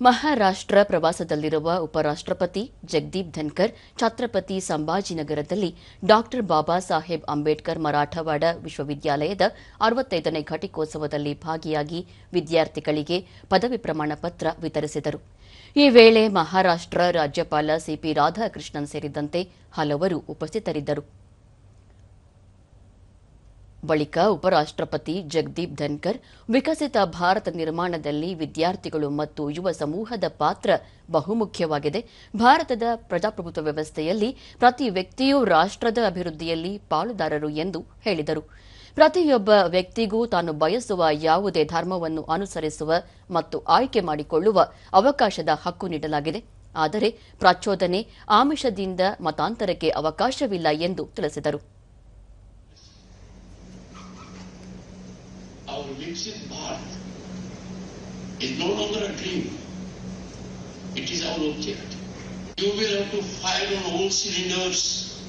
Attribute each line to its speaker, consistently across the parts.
Speaker 1: ಮಹಾರಾಷ್ಟ್ರ ಪ್ರವಾಸದಲ್ಲಿರುವ ಉಪರಾಷ್ಟ್ರಪತಿ ಜಗದೀಪ್ ಧನ್ಕರ್, ಛತ್ರಪತಿ ಸಂಭಾಜಿನಗರದಲ್ಲಿ ಡಾಕ್ಟರ್ ಬಾಬಾ ಸಾಹೇಬ್ ಅಂಬೇಡ್ಕರ್ ಮರಾಠವಾಡ ವಿಶ್ವವಿದ್ಯಾಲಯದ ಅರವತ್ತೈದನೇ ಘಟಿಕೋತ್ಸವದಲ್ಲಿ ಭಾಗಿಯಾಗಿ ವಿದ್ಯಾರ್ಥಿಗಳಿಗೆ ಪದವಿ ಪ್ರಮಾಣ ಪತ್ರ ವಿತರಿಸಿದರು. ಈ ವೇಳೆ ಮಹಾರಾಷ್ಟ್ರ ರಾಜ್ಯಪಾಲ ಸಿಪಿ ರಾಧಾಕೃಷ್ಣನ್ ಸೇರಿದಂತೆ ಹಲವರು ಉಪಸ್ಥಿತರಿದ್ದರು. ಬಳಿಕ ಉಪರಾಷ್ಟ್ರಪತಿ ಜಗದೀಪ್ ಧನ್ಕರ್ ವಿಕಸಿತ ಭಾರತ ನಿರ್ಮಾಣದಲ್ಲಿ ವಿದ್ಯಾರ್ಥಿಗಳು ಮತ್ತು ಯುವ ಸಮೂಹದ ಪಾತ್ರ ಬಹುಮುಖ್ಯವಾಗಿದೆ. ಭಾರತದ ಪ್ರಜಾಪ್ರಭುತ್ವ ವ್ಯವಸ್ಥೆಯಲ್ಲಿ ಪ್ರತಿ ವ್ಯಕ್ತಿಯೂ ರಾಷ್ಟ್ರದ ಅಭಿವೃದ್ಧಿಯಲ್ಲಿ ಪಾಲುದಾರರು ಎಂದು ಹೇಳಿದರು. ಪ್ರತಿಯೊಬ್ಬ ವ್ಯಕ್ತಿಗೂ ತಾನು ಬಯಸುವ ಯಾವುದೇ ಧರ್ಮವನ್ನು ಅನುಸರಿಸುವ ಮತ್ತು ಆಯ್ಕೆ ಮಾಡಿಕೊಳ್ಳುವ ಅವಕಾಶದ ಹಕ್ಕು ನೀಡಲಾಗಿದೆ. ಆದರೆ ಪ್ರಚೋದನೆ, ಆಮಿಷದಿಂದ ಮತಾಂತರಕ್ಕೆ ಅವಕಾಶವಿಲ್ಲ ಎಂದು ತಿಳಿಸಿದರು.
Speaker 2: Viksit Bharat is no longer a dream. It is our object. You will have to fire on all cylinders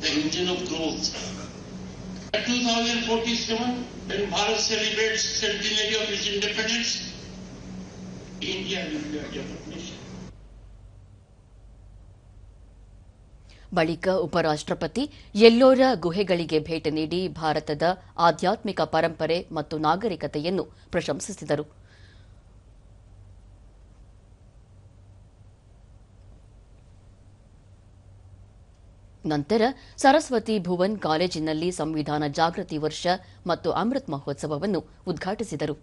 Speaker 2: the engine of growth. At 2047, when Bharat celebrates centenary of its independence, India will be a developed nation.
Speaker 1: ಬಳಿಕ ಉಪರಾಷ್ಟ್ರಪತಿ ಎಲ್ಲೋರ ಗುಹೆಗಳಿಗೆ ಭೇಟಿ ನೀಡಿ ಭಾರತದ ಆಧ್ಯಾತ್ಮಿಕ ಪರಂಪರೆ ಮತ್ತು ನಾಗರಿಕತೆಯನ್ನು ಪ್ರಶಂಸಿಸಿದರು. ನಂತರ ಸರಸ್ವತಿ ಭುವನ್ ಕಾಲೇಜಿನಲ್ಲಿ ಸಂವಿಧಾನ ಜಾಗೃತಿ ವರ್ಷ ಮತ್ತು ಅಮೃತ್ ಮಹೋತ್ಸವವನ್ನು ಉದ್ಘಾಟಿಸಿದರು.